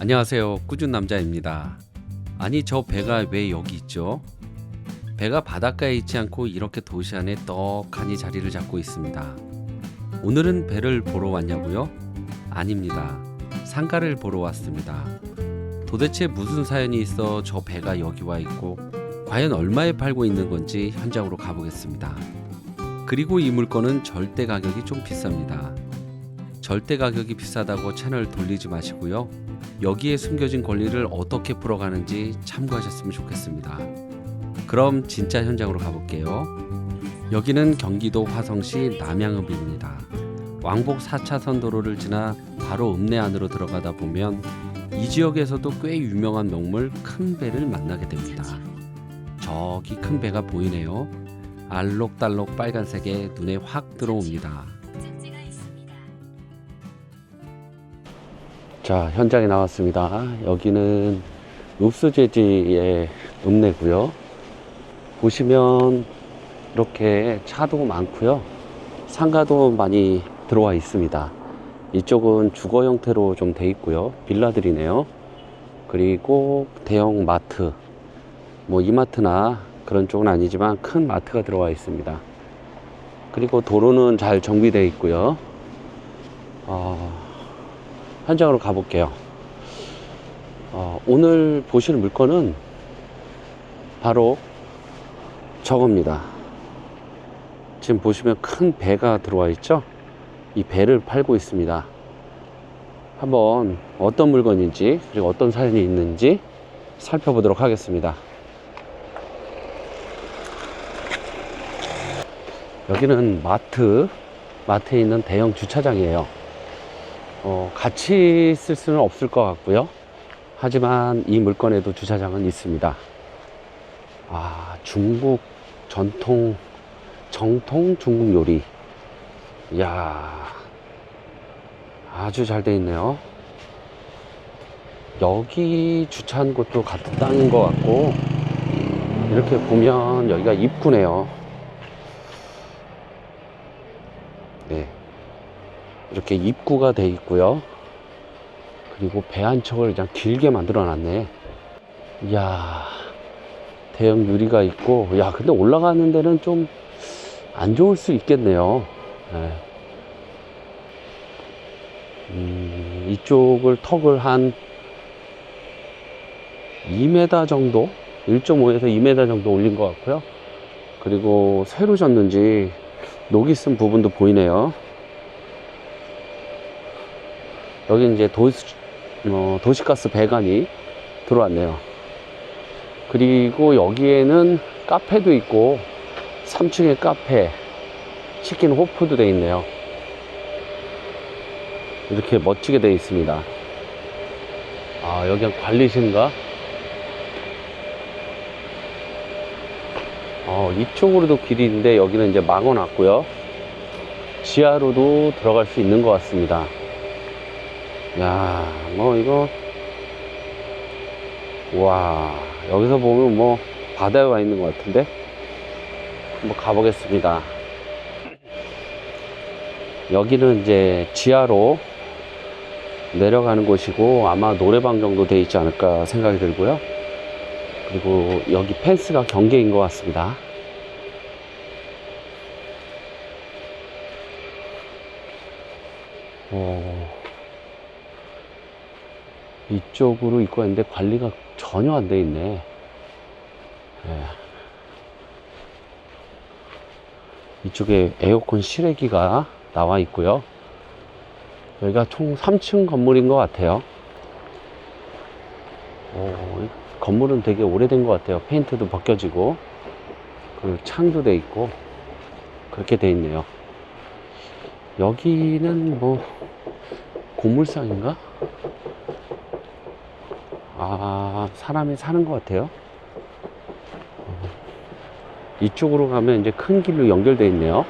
안녕하세요. 꾸준 남자입니다. 아니 저 배가 왜 여기 있죠? 배가 바닷가에 있지 않고 이렇게 도시 안에 떡하니 자리를 잡고 있습니다. 오늘은 배를 보러 왔냐고요? 아닙니다. 상가를 보러 왔습니다. 도대체 무슨 사연이 있어 저 배가 여기 와 있고 과연 얼마에 팔고 있는 건지 현장으로 가보겠습니다. 그리고 이 물건은 절대 가격이 좀 비쌉니다. 절대 가격이 비싸다고 채널 돌리지 마시고요. 여기에 숨겨진 권리를 어떻게 풀어가는지 참고하셨으면 좋겠습니다. 그럼 진짜 현장으로 가볼게요. 여기는 경기도 화성시 남양읍입니다. 왕복 4차선 도로를 지나 바로 읍내 안으로 들어가다 보면 이 지역에서도 꽤 유명한 명물 큰 배를 만나게 됩니다. 저기 큰 배가 보이네요. 알록달록 빨간색에 눈에 확 들어옵니다. 자, 현장에 나왔습니다. 여기는 읍수제지의 읍내고요. 보시면 이렇게 차도 많고요. 상가도 많이 들어와 있습니다. 이쪽은 주거 형태로 좀 돼 있고요. 빌라들이네요. 그리고 대형 마트, 뭐 이마트나 그런 쪽은 아니지만 큰 마트가 들어와 있습니다. 그리고 도로는 잘 정비되어 있고요. 어, 현장으로 가볼게요. 어, 오늘 보실 물건은 바로 저겁니다. 지금 보시면 큰 배가 들어와 있죠? 이 배를 팔고 있습니다. 한번 어떤 물건인지 그리고 어떤 사연이 있는지 살펴보도록 하겠습니다. 여기는 마트, 마트에 있는 대형 주차장이에요. 어, 같이 쓸 수는 없을 것 같고요. 하지만 이 물건에도 주차장은 있습니다. 아, 중국 전통, 정통 중국 요리. 이야, 아주 잘 돼 있네요. 여기 주차한 곳도 같은 땅인 것 같고, 이렇게 보면 여기가 입구네요. 이렇게 입구가 돼 있고요. 그리고 배 한 척을 그냥 길게 만들어 놨네. 이야, 대형 유리가 있고, 야, 근데 올라가는 데는 좀 안 좋을 수 있겠네요. 네. 음, 이쪽을 턱을 한 2m 정도? 1.5에서 2m 정도 올린 것 같고요. 그리고 새로 졌는지 녹이 쓴 부분도 보이네요. 여기 이제 도시, 어, 도시가스 배관이 들어왔네요. 그리고 여기에는 카페도 있고 3층에 카페, 치킨 호프도 돼 있네요. 이렇게 멋지게 돼 있습니다. 아, 여기가 관리실인가? 어, 이쪽으로도 길이 있는데 여기는 이제 막아 놨고요. 지하로도 들어갈 수 있는 것 같습니다. 야, 뭐 이거 와, 여기서 보면 뭐 바다에 와 있는 것 같은데 한번 가보겠습니다. 여기는 이제 지하로 내려가는 곳이고 아마 노래방 정도 돼 있지 않을까 생각이 들고요. 그리고 여기 펜스가 경계인 것 같습니다. 어, 이쪽으로 입고 있는데 관리가 전혀 안 돼 있네. 예. 이쪽에 에어컨 실외기가 나와 있고요. 여기가 총 3층 건물인 것 같아요. 오, 이 건물은 되게 오래된 것 같아요. 페인트도 벗겨지고, 그 창도 돼 있고, 그렇게 돼 있네요. 여기는 뭐, 고물상인가? 아, 사람이 사는 것 같아요. 어, 이쪽으로 가면 이제 큰 길로 연결돼 있네요.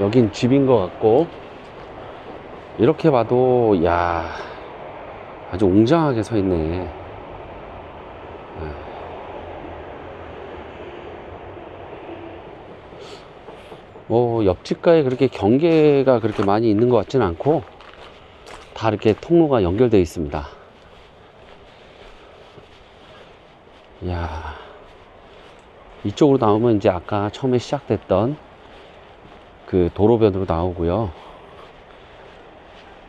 여긴 집인 것 같고, 이렇게 봐도, 야 아주 웅장하게 서 있네. 뭐, 옆집과에 그렇게 경계가 그렇게 많이 있는 것 같지는 않고, 다 이렇게 통로가 연결되어 있습니다. 이야, 이쪽으로 나오면 이제 아까 처음에 시작됐던 그 도로변으로 나오고요.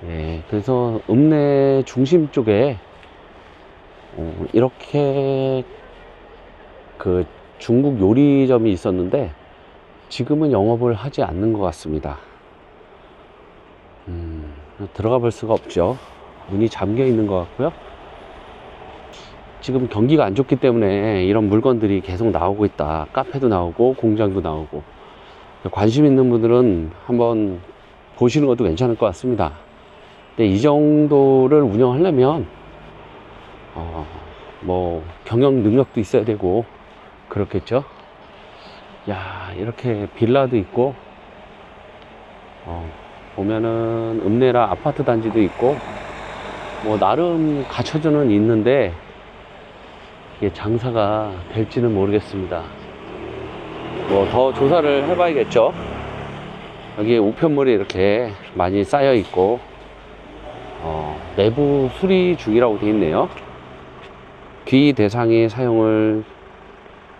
예, 그래서 읍내 중심 쪽에 어, 이렇게 그 중국 요리점이 있었는데 지금은 영업을 하지 않는 것 같습니다. 음, 들어가 볼 수가 없죠. 문이 잠겨 있는 것 같고요. 지금 경기가 안 좋기 때문에 이런 물건들이 계속 나오고 있다. 카페도 나오고 공장도 나오고 관심 있는 분들은 한번 보시는 것도 괜찮을 것 같습니다. 근데 이 정도를 운영하려면 어, 뭐 경영 능력도 있어야 되고 그렇겠죠. 야 이렇게 빌라도 있고 어, 보면은 읍내라 아파트 단지도 있고 뭐 나름 갖춰져는 있는데 이게 장사가 될지는 모르겠습니다. 뭐 더 조사를 해봐야겠죠. 여기 우편물이 이렇게 많이 쌓여 있고 어, 내부 수리 중이라고 되어 있네요. 귀 대상의 사용을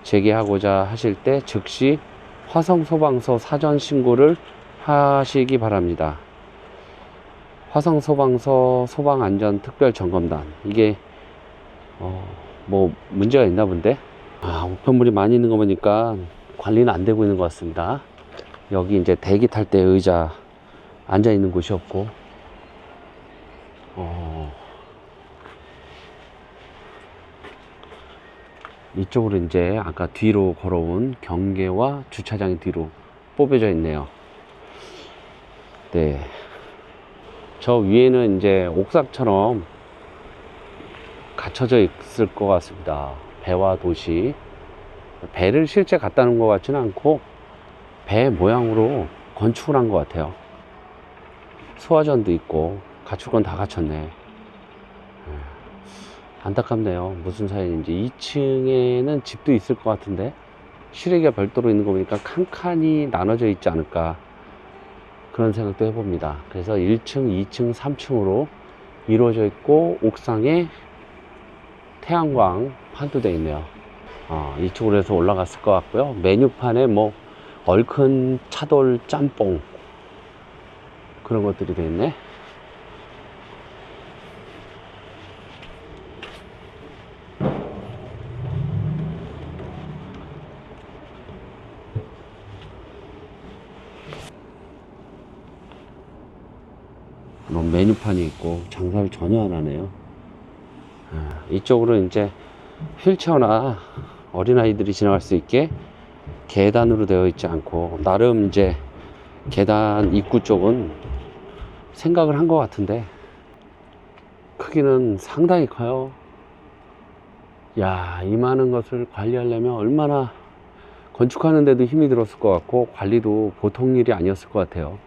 재개하고자 하실 때 즉시 화성 소방서 사전 신고를 하시기 바랍니다. 화성 소방서 소방 안전 특별 점검단 이게 어, 뭐 문제가 있나 본데 아 우편물이 많이 있는 거 보니까 관리는 안 되고 있는 것 같습니다. 여기 이제 대기 탈 때 의자 앉아 있는 곳이 없고 어, 이쪽으로 이제 아까 뒤로 걸어온 경계와 주차장이 뒤로 뽑여져 있네요. 네. 저 위에는 이제 옥상처럼 갇혀져 있을 것 같습니다. 배와 도시. 배를 실제 갖다 놓은 것 같지는 않고 배 모양으로 건축을 한 것 같아요. 소화전도 있고 갖출 건 다 갖췄네. 예. 안타깝네요. 무슨 사연인지. 2층에는 집도 있을 것 같은데 실외기가 별도로 있는 거 보니까 칸칸이 나눠져 있지 않을까 그런 생각도 해봅니다. 그래서 1층, 2층, 3층으로 이루어져 있고 옥상에 태양광 판도 되어 있네요. 어, 이쪽으로 해서 올라갔을 것 같고요. 메뉴판에 뭐 얼큰 차돌 짬뽕 그런 것들이 되어 있네. 뭐 메뉴판이 있고 장사를 전혀 안 하네요. 아, 이쪽으로 이제 휠체어나 어린아이들이 지나갈 수 있게 계단으로 되어 있지 않고 나름 이제 계단 입구 쪽은 생각을 한 것 같은데 크기는 상당히 커요. 야, 이 많은 것을 관리하려면 얼마나 건축하는데도 힘이 들었을 것 같고 관리도 보통 일이 아니었을 것 같아요.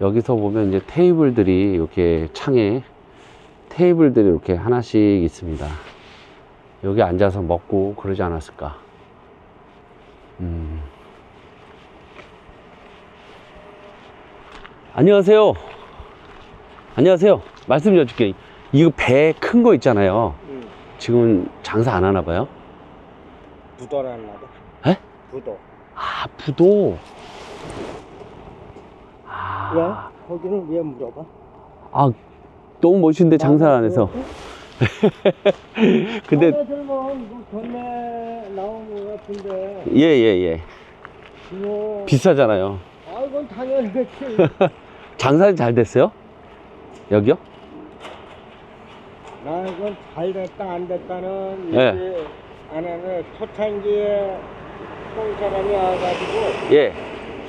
여기서 보면 이제 테이블들이 이렇게 창에 테이블들이 이렇게 하나씩 있습니다. 여기 앉아서 먹고 그러지 않았을까. 음. 안녕하세요. 안녕하세요. 말씀 좀 드릴게요. 이거 배 큰 거 있잖아요. 응. 지금 장사 안 하나 봐요? 부도라는 봐. 에? 부도. 아, 부도. 왜? 아, 거기는 왜 물어봐? 아 너무 멋있는데 장사 안 해서. 근데 젊은 뭐 전에 나온 거 같은데. 예, 예, 예. 뭐. 비싸잖아요. 아, 이건 당연히 그렇지. 장사는 잘 됐어요? 여기요? 나 이건 잘 됐다 안 됐다는 예. 얘기 안에는 초창기에 똥 사람이 와가지고 예.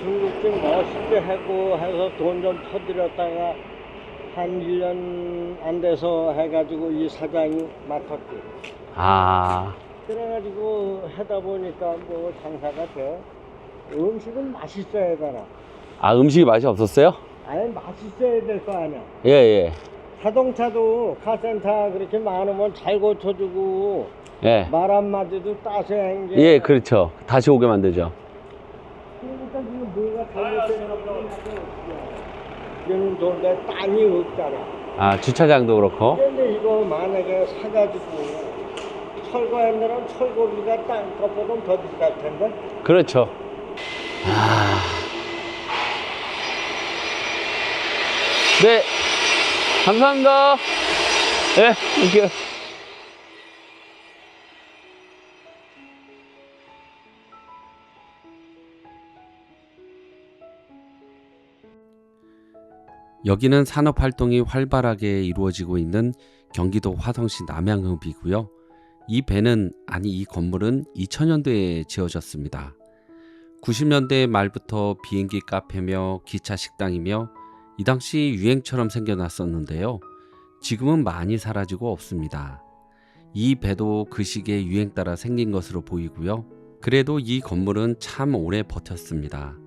중국집 멋있게 하고 해서 돈좀 터뜨렸다가 한 1년 안 돼서 해가지고 이 사장이 맡았지. 아, 그래가지고 하다 보니까 뭐 장사가 돼. 음식은 맛있어야 되나. 아 음식이 맛이 없었어요? 아니 맛있어야 될 거 아니야. 예, 예. 자동차도 카센터 그렇게 많으면 잘 고쳐주고 예. 말 한마디도 따서 한 게. 예, 그렇죠. 다시 오게 만들죠. 그러니까 지금 뭐가 거 이런 돈가 땅이 없잖아. 아 주차장도 그렇고. 근데 이거 만약에 사가지고 철거하면 철거비가 땅 값보다 더 비쌀 텐데. 그렇죠. 아. 네. 감사합니다. 네, 땡큐. 여기는 산업 활동이 활발하게 이루어지고 있는 경기도 화성시 남양읍이고요. 이 배는 아니 이 건물은 2000년대에 지어졌습니다. 90년대 말부터 비행기 카페며 기차 식당이며 이 당시 유행처럼 생겨났었는데요. 지금은 많이 사라지고 없습니다. 이 배도 그 시기에 유행 따라 생긴 것으로 보이고요. 그래도 이 건물은 참 오래 버텼습니다.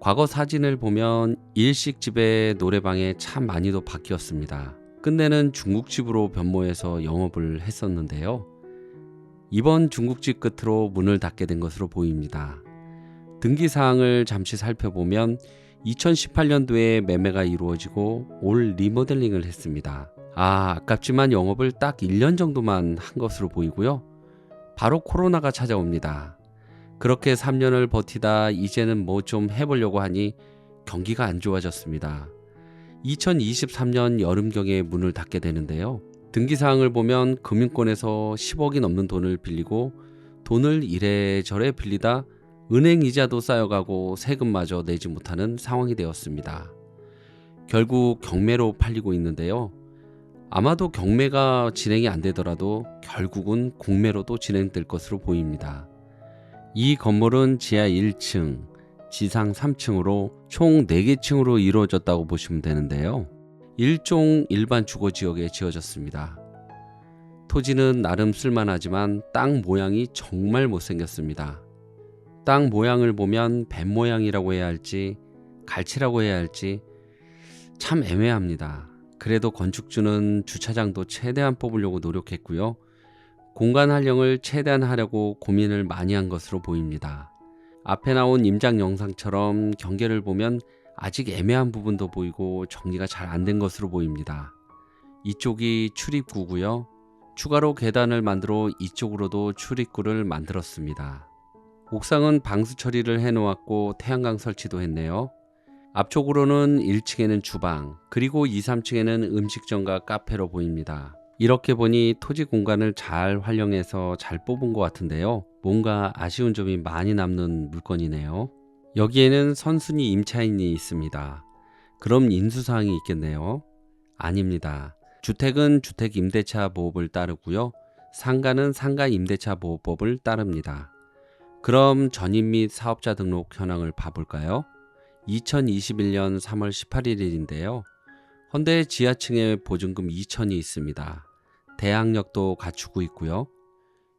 과거 사진을 보면 일식집의 노래방에 참 많이도 바뀌었습니다. 끝내는 중국집으로 변모해서 영업을 했었는데요. 이번 중국집 끝으로 문을 닫게 된 것으로 보입니다. 등기 사항을 잠시 살펴보면 2018년도에 매매가 이루어지고 올 리모델링을 했습니다. 아, 아깝지만 영업을 딱 1년 정도만 한 것으로 보이고요. 바로 코로나가 찾아옵니다. 그렇게 3년을 버티다 이제는 뭐 좀 해보려고 하니 경기가 안 좋아졌습니다. 2023년 여름경에 문을 닫게 되는데요. 등기사항을 보면 금융권에서 10억이 넘는 돈을 빌리고 돈을 이래저래 빌리다 은행 이자도 쌓여가고 세금마저 내지 못하는 상황이 되었습니다. 결국 경매로 팔리고 있는데요. 아마도 경매가 진행이 안 되더라도 결국은 공매로도 진행될 것으로 보입니다. 이 건물은 지하 1층, 지상 3층으로 총 4개 층으로 이루어졌다고 보시면 되는데요. 일종 일반 주거 지역에 지어졌습니다. 토지는 나름 쓸만하지만 땅 모양이 정말 못생겼습니다. 땅 모양을 보면 뱀 모양이라고 해야 할지 갈치라고 해야 할지 참 애매합니다. 그래도 건축주는 주차장도 최대한 뽑으려고 노력했고요. 공간 활용을 최대한 하려고 고민을 많이 한 것으로 보입니다. 앞에 나온 임장 영상처럼 경계를 보면 아직 애매한 부분도 보이고 정리가 잘 안 된 것으로 보입니다. 이쪽이 출입구고요. 추가로 계단을 만들어 이쪽으로도 출입구를 만들었습니다. 옥상은 방수 처리를 해놓았고 태양광 설치도 했네요. 앞쪽으로는 1층에는 주방, 그리고 2, 3층에는 음식점과 카페로 보입니다. 이렇게 보니 토지 공간을 잘 활용해서 잘 뽑은 것 같은데요. 뭔가 아쉬운 점이 많이 남는 물건이네요. 여기에는 선순위 임차인이 있습니다. 그럼 인수사항이 있겠네요. 아닙니다. 주택은 주택 임대차 보호법을 따르고요. 상가는 상가 임대차 보호법을 따릅니다. 그럼 전입 및 사업자 등록 현황을 봐볼까요? 2021년 3월 18일인데요. 헌데 지하층에 보증금 2천이 있습니다. 대학력도 갖추고 있고요.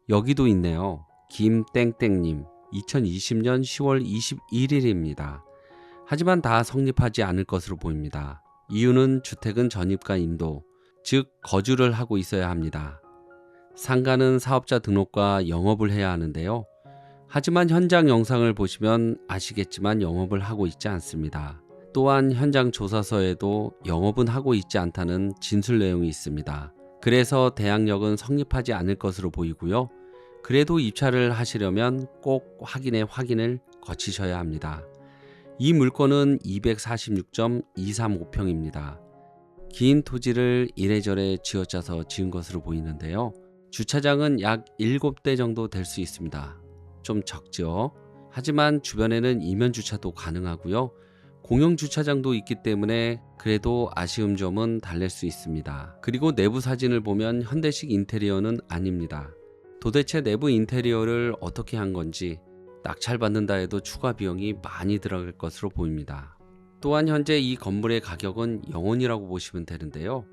여기도 있네요. 김땡땡님 2020년 10월 21일입니다. 하지만 다 성립하지 않을 것으로 보입니다. 이유는 주택은 전입과 인도, 즉 거주를 하고 있어야 합니다. 상가는 사업자 등록과 영업을 해야 하는데요. 하지만 현장 영상을 보시면 아시겠지만 영업을 하고 있지 않습니다. 또한 현장 조사서에도 영업은 하고 있지 않다는 진술 내용이 있습니다. 그래서 대항력은 성립하지 않을 것으로 보이고요. 그래도 입찰을 하시려면 꼭 확인의 확인을 거치셔야 합니다. 이 물건은 246.235평입니다. 긴 토지를 이래저래 쥐어짜서 지은 것으로 보이는데요. 주차장은 약 7대 정도 될 수 있습니다. 좀 적죠. 하지만 주변에는 이면 주차도 가능하고요. 공영 주차장도 있기 때문에 그래도 아쉬운 점은 달랠 수 있습니다. 그리고 내부 사진을 보면 현대식 인테리어는 아닙니다. 도대체 내부 인테리어를 어떻게 한 건지 낙찰받는다 해도 추가 비용이 많이 들어갈 것으로 보입니다. 또한 현재 이 건물의 가격은 영원이라고 보시면 되는데요.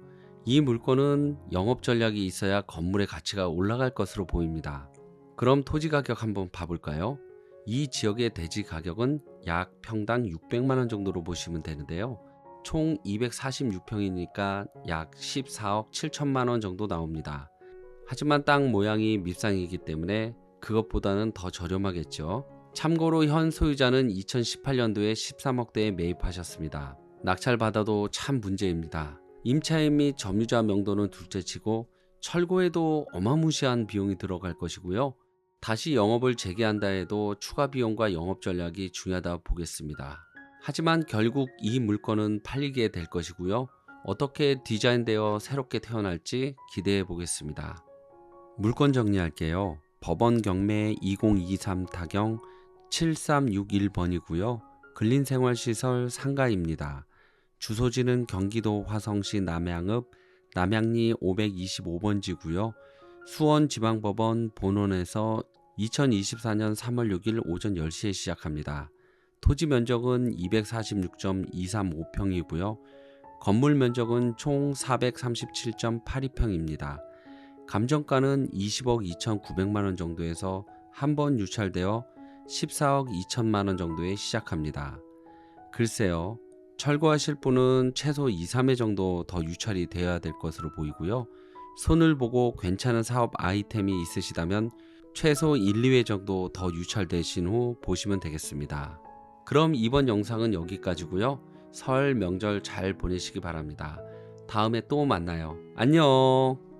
이 물건은 영업 전략이 있어야 건물의 가치가 올라갈 것으로 보입니다. 그럼 토지 가격 한번 봐볼까요? 이 지역의 대지 가격은 약 평당 600만 원 정도로 보시면 되는데요. 총 246평이니까 약 14억 7천만 원 정도 나옵니다. 하지만 땅 모양이 밉상이기 때문에 그것보다는 더 저렴하겠죠. 참고로 현 소유자는 2018년도에 13억대에 매입하셨습니다. 낙찰받아도 참 문제입니다. 임차인 및 점유자 명도는 둘째치고 철거에도 어마무시한 비용이 들어갈 것이고요. 다시 영업을 재개한다 해도 추가 비용과 영업 전략이 중요하다 보겠습니다. 하지만 결국 이 물건은 팔리게 될 것이고요. 어떻게 디자인되어 새롭게 태어날지 기대해 보겠습니다. 물건 정리할게요. 법원 경매 2023 타경 7361번이고요. 근린생활시설 상가입니다. 주소지는 경기도 화성시 남양읍 남양리 525번지고요. 수원지방법원 본원에서 2024년 3월 6일 오전 10시에 시작합니다. 토지 면적은 246.235평이고요. 건물 면적은 총 437.82평입니다. 감정가는 20억 2,900만 원 정도에서 한 번 유찰되어 14억 2천만 원 정도에 시작합니다. 글쎄요. 철거하실 분은 최소 2, 3회 정도 더 유찰이 되어야 될 것으로 보이고요. 손을 보고 괜찮은 사업 아이템이 있으시다면 최소 1, 2회 정도 더 유찰되신 후 보시면 되겠습니다. 그럼 이번 영상은 여기까지고요. 설 명절 잘 보내시기 바랍니다. 다음에 또 만나요. 안녕.